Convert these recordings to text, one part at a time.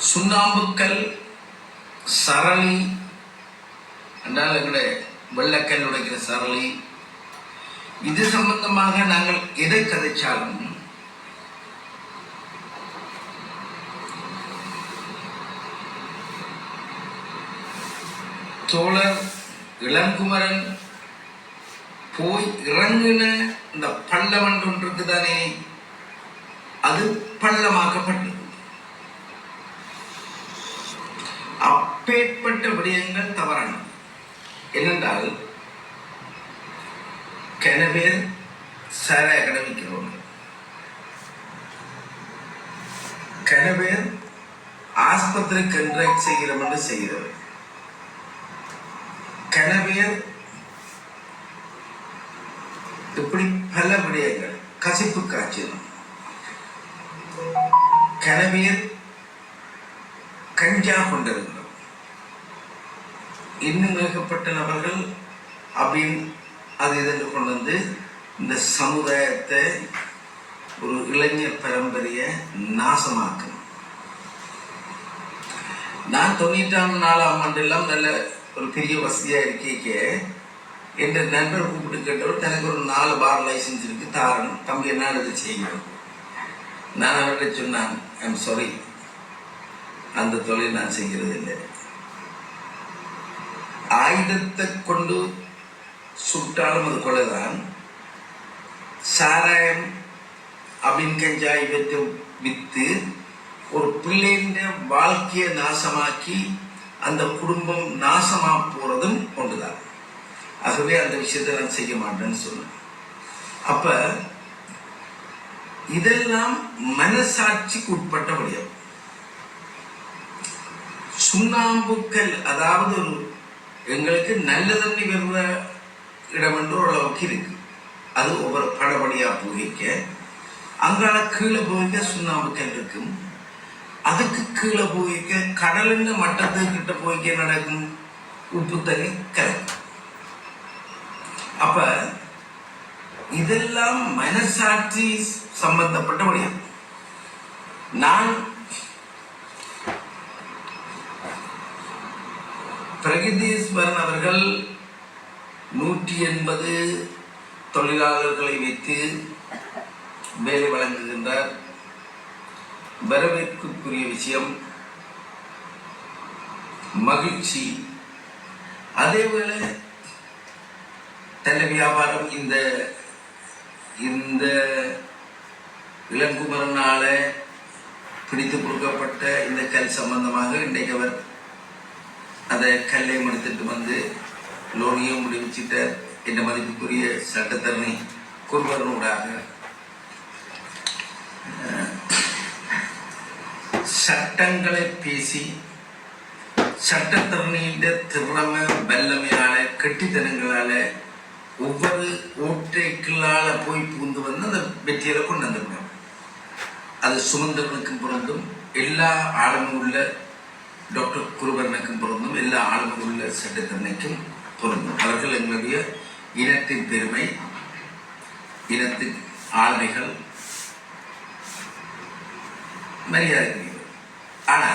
சுண்ணாம்புக்கல் சரளி என்றால் எங்களுடைய வெள்ளக்கல் உடைக்கிற சரளி. இது சம்பந்தமாக நாங்கள் எதை கதைச்சாலும் தோழர் இளங்குமரன் போய் இறங்கின இந்த பள்ளம் என்று ஒன்று இருக்குதானே? அது பள்ளமாக்கப்பட்டது. அப்பேற்பட்ட விடயங்கள் தவறான. என்னென்றால் சார சாராய கடமைக்கிறோம் பேர் ஆஸ்பத்திரி கண்ட்ராக்ட் செய்கிறோம் என்று செய்கிறவர் கணவியர் இப்படி பல விடயங்கள் கசிப்பு காய்ச்சல் கணவியர் கஞ்சா கொண்டது. இன்னும் ஏகப்பட்ட நபர்கள் அப்படின்னு அது இதென்று கொண்டு வந்து இந்த சமுதாயத்தை ஒரு இளைஞர் பரம்பரையை நாசமாக்கணும். நான் தொண்ணூற்றாம் நாலாம் ஆண்டெல்லாம் நல்ல ஒரு பெரிய வசதியாக இருக்கீங்க என்ற நண்பர் கூப்பிட்டு கேட்டவர் தனக்கு ஒரு நாலு பார் லைசன்ஸ் இருக்கு தாரணும். தம்பி என்ன இதை செய்யணும்? நான் அவர்கிட்ட சொன்னான் ஐம் சாரி அந்த தொழில் நான் செய்கிறது இல்லை ஆயுதத்தை கொண்டு சுட்டாலும் அது கொலைதான். சாராயம் அபின் கஞ்சா இவற்றை விற்று ஒரு பிள்ளைங்க வாழ்க்கையை நாசமாக்கி அந்த குடும்பம் நாசமாக போகிறதும் ஒன்றுதான். ஆகவே அந்த விஷயத்தை நான் செய்ய மாட்டேன்னு சொன்னேன். அப்போ இதெல்லாம் மனசாட்சிக்கு உட்பட்ட விடயம். சுண்ணாம்புக்கல் அதாவது ஒரு எங்களுக்கு நல்ல தண்ணி வருவ இடம் என்று ஓரளவுக்கு இருக்கு. அது ஒவ்வொரு படபடியாக போகிக்க அங்கால கீழே போகிக்க சுண்ணாம்புக்கல் இருக்கும் அதுக்கு கீழே போய்க்க கடலுன்னு மட்டத்துக்கிட்ட போய்க்க நடக்கும் உப்பு தண்ணி கலக்கும் அப்ப இதெல்லாம் மனசாட்சி சம்பந்தப்பட்ட வழியாகும் நான் பிரகதீஸ்வரன் அவர்கள் நூற்றி எண்பது தொழிலாளர்களை வைத்து வேலை வழங்குகின்றார். வரவேற்புக்குரிய விஷயம் மகிழ்ச்சி. அதேவேளை தென்னை வியாபாரம் இந்த இந்த இளங்குமரனால பிடித்து கொடுக்கப்பட்ட இந்த கல் சம்பந்தமாக இன்றைக்கு அவர் அதை கல்லை எடுத்துட்டு வந்து லோனியும் முடிவிச்சிட்டார் என்ற மதிப்புக்குரிய சட்டத்தரணி குருவரனூடாக சட்டங்களை பேசி சட்டத்தரணியின் திறமை வல்லமையால கெட்டித்தனங்களால ஒவ்வொரு ஓட்டைகளால போய் பூந்து வந்து அந்த வெற்றியில கொண்டு வந்துருக்கோம் அது சுமந்திரனுக்கும் பொருந்தும். எல்லா ஆளுமும் உள்ள டாக்டர் குருவரனுக்கும் பொருந்தும் எல்லா ஆளுமும் உள்ள சட்டத்தரணிக்கும் பொருந்தும். அவர்கள் எங்களுடைய இனத்தின் பெருமை இனத்தின் ஆளுமைகள் மரியாதை ஆனா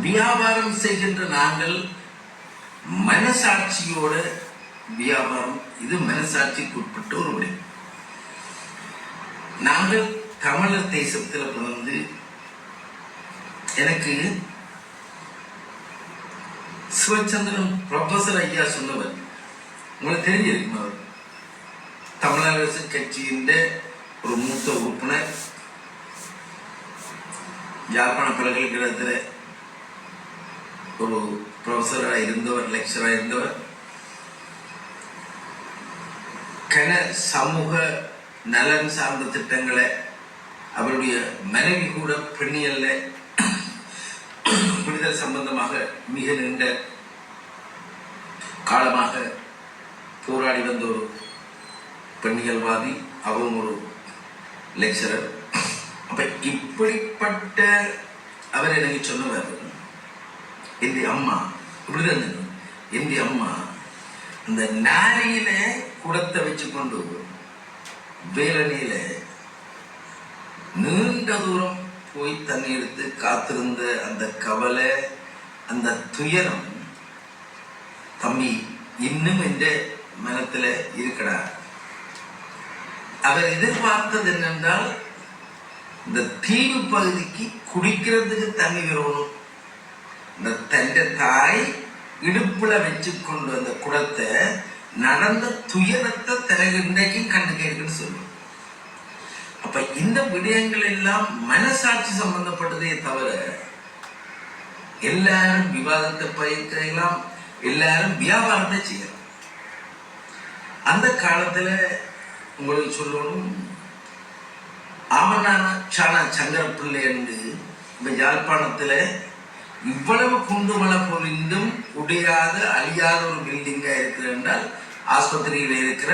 வியாபாரம் செய்கின்ற நாங்கள் மனசாட்சியோட வியாபாரம் இது மனசாட்சிக்கு உட்பட்ட ஒரு விடை நாங்கள் தமிழர் தேசத்தில் பிறந்து எனக்கு சிவச்சந்திரன் ப்ரொஃபசர் ஐயா சொன்னவர். உங்களுக்கு தெரிஞ்சிருக்கும் அவர்? தமிழரசு கட்சியின் ஒரு மூத்த உறுப்பினர். யாழ்ப்பாண பல்கலைக்கழகத்தில் ஒரு ப்ரொஃபஸராக இருந்தவர் லெக்சராக இருந்தவர். கன சமூக நலன் சார்ந்த திட்டங்களை அவருடைய மனைவி கூட பெண்ணியல்ல. விடுதல் சம்பந்தமாக மிக நீண்ட காலமாக போராடி வந்த ஒரு பெண்ணியல்வாதி அவரும் ஒரு லெக்சரர் அப்ப இப்படிப்பட்ட அவர் எனக்கு சொன்னவர் எந்த அம்மா. இப்படிதான் எந்த அம்மா அந்த நாரியில குடத்தை வச்சு கொண்டு வேலனையில நீண்ட தூரம் போய் தண்ணி எடுத்து காத்திருந்த அந்த கவலை அந்த துயரம் தம்பி இன்னும் என்ற மனத்துல இருக்கிறார் அவர் எதிர்பார்த்தது என்னென்றால் இந்த தீவு பகுதிக்கு குடிக்கிறதுக்கு தண்ணி வரணும் இந்த தന്റെ தாய் இடுப்புல வச்சு கொண்டு வந்த குடத்தை நடந்த துயரத்தை தனக்கு இன்றைக்கும் கண்டு கேட்குன்னு சொல்லுவோம். அப்ப இந்த விடயங்கள் எல்லாம் மனசாட்சி சம்பந்தப்பட்டதே தவிர எல்லாரும் விவாதத்தை பயிற்சியெல்லாம் எல்லாரும் வியாபாரத்தை செய்யலாம் அந்த காலத்துல உங்களுக்கு சொல்லணும் ஆமனான சானா சங்கர பிள்ளை என்று இந்த யாழ்ப்பாணத்துல இவ்வளவு குண்டுமலை பொழிந்தும் உடையாத அழியாத ஒரு பில்டிங்கா இருக்கிற என்றால் ஆஸ்பத்திரியில் இருக்கிற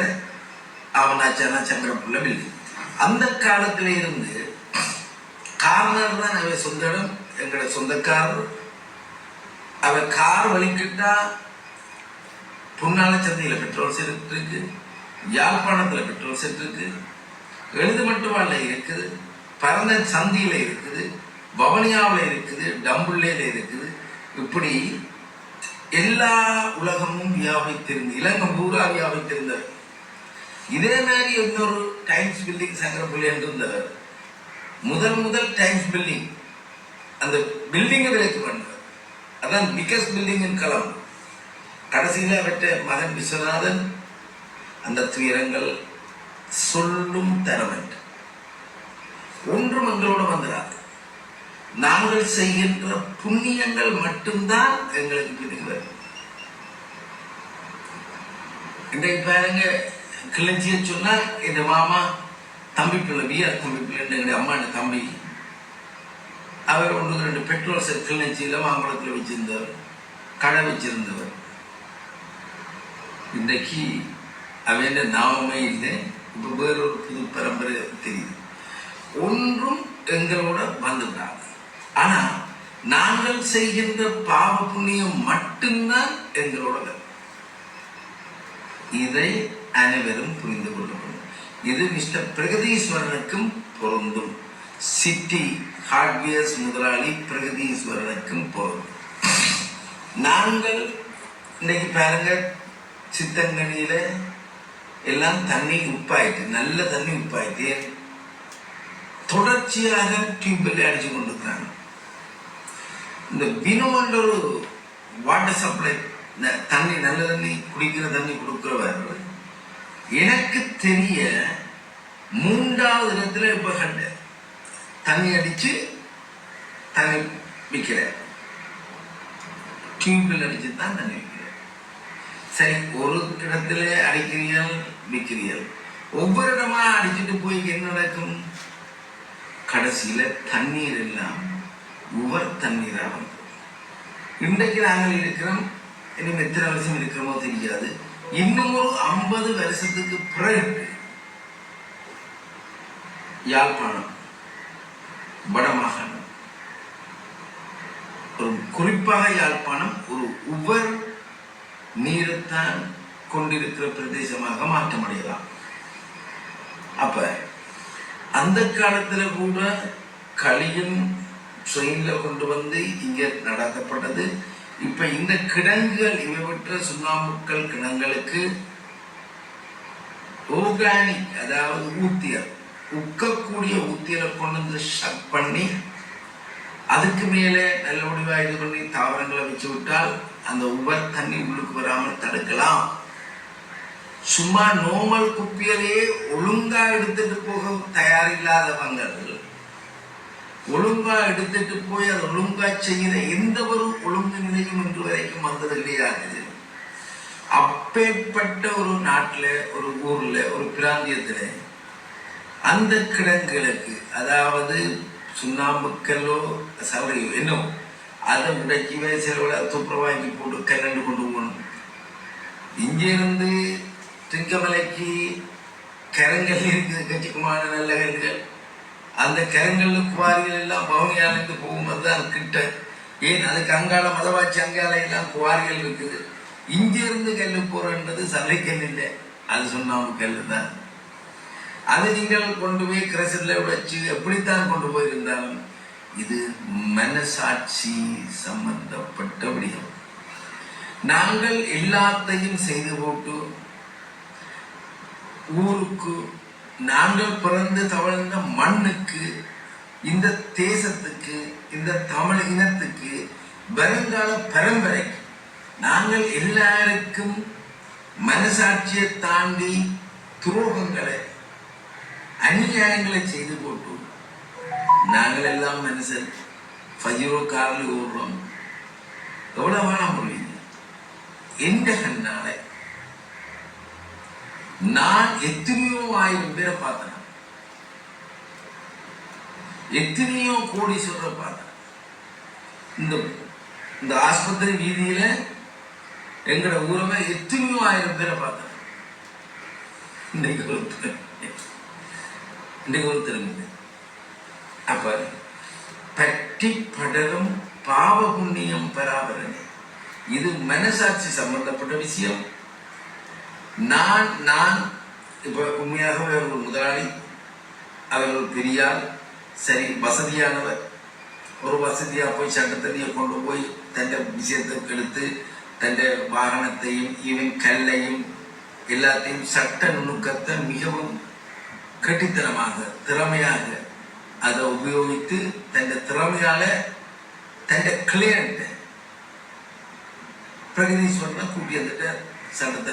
ஆமனாச்சான சங்கர பிள்ளை பில்டிங் அந்த காலத்தில இருந்து கார்னர் தான் அவ சொந்த இடம் எங்களோட சொந்தக்காரர். அவர் கார் வலிக்கிட்டா புன்னால சந்தையில் பெட்ரோல் செட் இருக்கு யாழ்ப்பாணத்தில் பெட்ரோல் செட் இருக்கு. எழுது மட்டுமல்ல இருக்குது. பரந்த சந்தியில் இருக்குது. பவனியாவில் இருக்குது. டம்புள்ளேல இருக்குது. இப்படி எல்லா உலகமும் வியாபித்திருந்து இலங்கை பூரா வியாபித்திருந்தவர் இதே மாதிரி இன்னொரு டைம்ஸ் பில்டிங் சங்கரப்பள்ளி என்று முதல் முதல் டைம்ஸ் பில்டிங் அந்த பில்டிங்கை விலைக்கு பண்ணவர் அதான் பிக்கஸ்ட் பில்டிங் இன் களம். கடைசியில் அவற்ற மகன் விஸ்வநாதன் அந்த துயரங்கள் சொல்லும் தரவன் ஒன்றும் எங்களோட வந்துடாது நாங்கள் செய்கின்ற புண்ணியங்கள் மட்டும்தான் எங்களுக்கு பிடிக்கிறது இன்றைக்கு பாருங்க கிளஞ்சிய சொன்னா இந்த மாமா தம்பி பிள்ளை பிஆர் தம்பி பிள்ளை எங்களுடைய அம்மா என் தம்பி. அவர் ஒன்று ரெண்டு பெட்ரோல் சார் கிளஞ்சியில் மாம்பழத்தில் வச்சிருந்தவர் கடை வச்சிருந்தவர். இன்றைக்கு அவன் நாமமே இல்லை இப்போ வேறொரு புது பரம்பரை தெரியுது. ஒன்றும் எங்களோட வந்துட்டாங்க ஆனா நாங்கள் செய்கின்ற பாவ புண்ணியம் மட்டும்தான் எங்களோட இதை அனைவரும் புரிந்து கொள்ள வேண்டும் இது மிஸ்டர் பிரகதீஸ்வரனுக்கும் பொருந்தும். சிட்டி ஹார்ட்வேர்ஸ் முதலாளி பிரகதீஸ்வரனுக்கும் பொருந்தும். நாங்கள் இன்னைக்கு பாருங்க சித்தங்கனியில எல்லாம் தண்ணி உப்பாயிட்டு நல்ல தண்ணி உப்பாயிட்டு தொடர்ச்சியாக டியூப்வெல் அடிச்சு கொண்டிருக்கிறாங்க. இந்த வினோன்ற ஒரு வாட்டர் சப்ளை தண்ணி நல்ல தண்ணி குடிக்கிற தண்ணி கொடுக்குறவர் எனக்கு தெரிய மூன்றாவது இடத்துல இப்ப கண்ட. தண்ணி அடிச்சு தண்ணி விற்கிற டியூப்வெல் அடிச்சு தான் தண்ணி விற்கிற சரி ஒரு இடத்துல அடிக்கிறீர்கள் விற்கிறீர்கள் ஒவ்வொரு இடமா அடிச்சுட்டு போய் என்ன நடக்கும்? கடைசியில தண்ணீர் எல்லாம் உவர் தண்ணீராக இன்றைக்கு நாங்கள் இருக்கிறோம் இன்னும் எத்தனை வருஷம் இருக்கிறோமோ தெரியாது. இன்னும் ஒரு ஐம்பது வருஷத்துக்கு பிறகு யாழ்ப்பாணம் வடமாகாணம். ஒரு குறிப்பாக யாழ்ப்பாணம் ஒரு உவர் நீரைத்தான் கொண்டிருக்கிற பிரதேசமாக மாற்றமடையலாம். அப்ப அந்த காலத்துல கூட களியும் ட்ரெயின்ல கொண்டு வந்து இங்க நடத்தப்பட்டது. இப்ப இந்த கிடங்குகள் இவைவற்ற சுண்ணாம்புக்கல் கிடங்களுக்கு ஆர்கானிக் அதாவது ஊத்தியல் உக்கக்கூடிய ஊத்தியலை கொண்டு வந்து ஷக் பண்ணி அதுக்கு மேலே நல்ல முடிவாக இது பண்ணி தாவரங்களை வச்சு விட்டால் அந்த உவர் தண்ணி உள்ளுக்கு வராமல் தடுக்கலாம். சும்மா நோமல் குப்பியலையே ஒழுங்கா எடுத்துட்டு போக தயாரில்லாதவங்கள் ஒழுங்கா எடுத்துட்டு போய் அதை ஒழுங்கா செய்கிற எந்த ஒரு ஒழுங்கு நிலையும் இன்று வரைக்கும் வந்தது கிடையாது அப்பேற்பட்ட ஒரு நாட்டில் ஒரு ஊர்ல ஒரு பிராந்தியத்தில் அந்த கிடங்குகளுக்கு அதாவது சுண்ணாம்புக்கல்லோ சவரையோ என்னோ அதை உடைக்கவே சில துப்புரவாங்கி போட்டு கல்லண்டு கொண்டு போகணும். இங்கிருந்து திங்கமலைக்கு கரங்கள் இருக்குது கட்சிக்குமான நல்ல கல்கள் அந்த கரங்கல்ல குவாரிகள் எல்லாம் பவனியாலிருந்து போகும்போது தான் கிட்ட. ஏன்? அதுக்கு அங்கால மதவாச்சி அங்கால எல்லாம் குவாரிகள் இருக்குது. இங்கிருந்து கல்லு போறன்றது சல்லைக்கல் இல்லை. அது சுண்ணாம்பு கல்லு தான். அது நீங்கள் கொண்டு போய் கிரசல்ல உடைச்சு எப்படித்தான் கொண்டு போயிருந்தாலும் இது மனசாட்சி சம்பந்தப்பட்ட விடயம் நாங்கள் எல்லாத்தையும் செய்து போட்டு ஊருக்கு நாங்கள் பிறந்து தவழ்ந்த மண்ணுக்கு இந்த தேசத்துக்கு இந்த தமிழ் இனத்துக்கு வருங்கால பரம்பரைக்கு நாங்கள் எல்லாருக்கும் மனசாட்சியை தாண்டி துரோகங்களை அநியாயங்களை செய்து போட்டு நாங்கள் எல்லாம் மனுஷன் ஃபஜ்ரோ காரில் ஓடுறோம். எவ்வளோ வாழ முடியுது எந்த கண்ணாலே நான் எத்தனையோ ஆயிரம் பேரை பார்த்தேன். எத்தனையோ கோடி சொல்ற பார்த்தேன். இந்த இந்த ஆஸ்பத்திரி வீதியில எங்கட ஊரமே எத்தனையோ ஆயிரம் பேரை பார்த்தேன். இன்னைக்கு ஒருத்தர் இன்னைக்கு ஒருத்தர் அப்ப பற்றி படரும் பாவ புண்ணியம் பெறாபரணி இது மனசாட்சி சம்பந்தப்பட்ட விஷயம். நான் நான் இப்போ உண்மையாக ஒரு முதலாளி அவர் ஒரு பெரியார் சரி வசதியானவர். ஒரு வசதியாக போய் சட்டத்தண்ணியை கொண்டு போய் தன்னை விஷயத்தை எடுத்து தன்னை வாகனத்தையும் இவன் கல்லையும் எல்லாத்தையும் சட்ட நுணுக்கத்தை மிகவும் கட்டித்தனமாக திறமையாக அதை உபயோகித்து தன்னை திறமையால் தன்னை கிளையண்ட்டை பிரகதீஸ்வரனை கூட்டி வந்துட்டு சட்டத்தை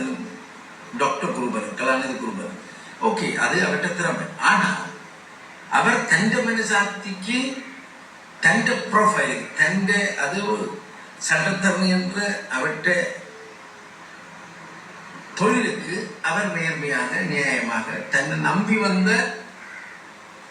டாக்டர் குருபர் கலாநிதி குருபர் ஓகே அது அவர்கிட்ட திறமை ஆனா அவர் തന്റെ മനസാക്തിക്ക് തന്റെ പ്രൊഫൈൽ തന്റെ അത് சட்டத்தரணி என்று அவர்கிட்ட தொழிலுக்கு அவர் நேர்மையாக நியாயமாக தன்னை நம்பி வந்த